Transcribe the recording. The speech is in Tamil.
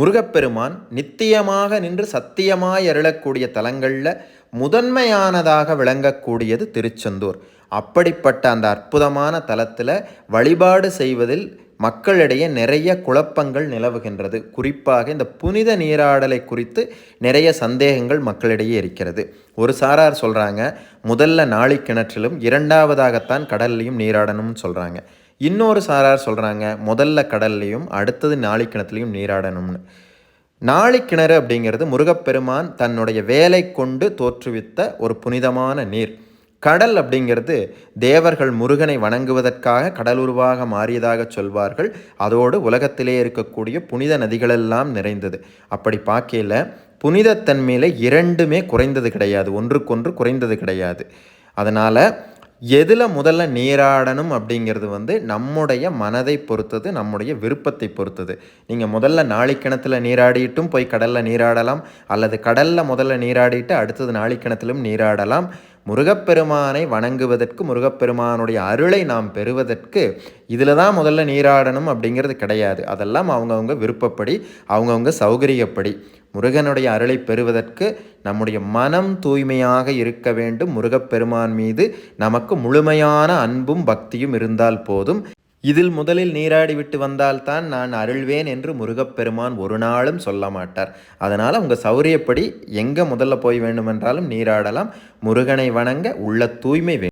முருகப்பெருமான் நித்தியமாக நின்று சத்தியமாய் அருளக்கூடிய தலங்களில் முதன்மையானதாக விளங்கக்கூடியது திருச்செந்தூர். அப்படிப்பட்ட அந்த அற்புதமான தலத்தில் வழிபாடு செய்வதில் மக்களிடையே நிறைய குழப்பங்கள் நிலவுகின்றது. குறிப்பாக இந்த புனித நீராடலை குறித்து நிறைய சந்தேகங்கள் மக்களிடையே இருக்கிறது. ஒரு சாரார் சொல்கிறாங்க முதல்ல நாளை கிணற்றிலும் இரண்டாவதாகத்தான் கடல்லையும் நீராடணும்னு சொல்கிறாங்க இன்னொரு சாரார் சொல்கிறாங்க முதல்ல கடல்லையும் அடுத்தது நாளிக்கிணத்துலையும் நீராடணும்னு. நாளிக்கிணறு அப்படிங்கிறது முருகப்பெருமான் தன்னுடைய வேலை கொண்டு தோற்றுவித்த ஒரு புனிதமான நீர். கடல் அப்படிங்கிறது தேவர்கள் முருகனை வணங்குவதற்காக கடல் உருவாக மாறியதாக சொல்வார்கள். அதோடு உலகத்திலே இருக்கக்கூடிய புனித நதிகளெல்லாம் நிறைந்தது. அப்படி பார்க்கையில் புனிதத்தன்மையில் இரண்டுமே குறைந்தது கிடையாது. ஒன்றுக்கொன்று குறைந்தது கிடையாது. அதனால் எதில் முதல்ல நீராடணும் அப்படிங்கிறது வந்து நம்முடைய மனதை பொறுத்தது நம்முடைய விருப்பத்தை பொறுத்தது. நீங்கள் முதல்ல நாளிக்கிணத்தில் நீராடிட்டும் போய் கடலில் நீராடலாம் அல்லது கடலில் முதல்ல நீராடிட்டு அடுத்தது நாளிக்கிணத்திலும் நீராடலாம். முருகப்பெருமானை வணங்குவதற்கு முருகப்பெருமானுடைய அருளை நாம் பெறுவதற்கு இதில் தான் முதல்ல நீராடணும் அப்படிங்கிறது கிடையாது. அதெல்லாம் அவங்கவுங்க விருப்பப்படி அவங்கவுங்க சௌகரியப்படி. முருகனுடைய அருளை பெறுவதற்கு நம்முடைய மனம் தூய்மையாக இருக்க வேண்டும். முருகப்பெருமான் மீது நமக்கு முழுமையான அன்பும் பக்தியும் இருந்தால் போதும். இதில் முதலில் நீராடி விட்டு வந்தால்தான் நான் அருள்வேன் என்று முருகப்பெருமான் ஒரு நாளும் சொல்ல மாட்டார். அதனால் உங்கள் சௌரியப்படி எங்கே முதல்ல போய் வேண்டுமென்றாலும் நீராடலாம். முருகனை வணங்க உள்ள தூய்மை வேண்டும்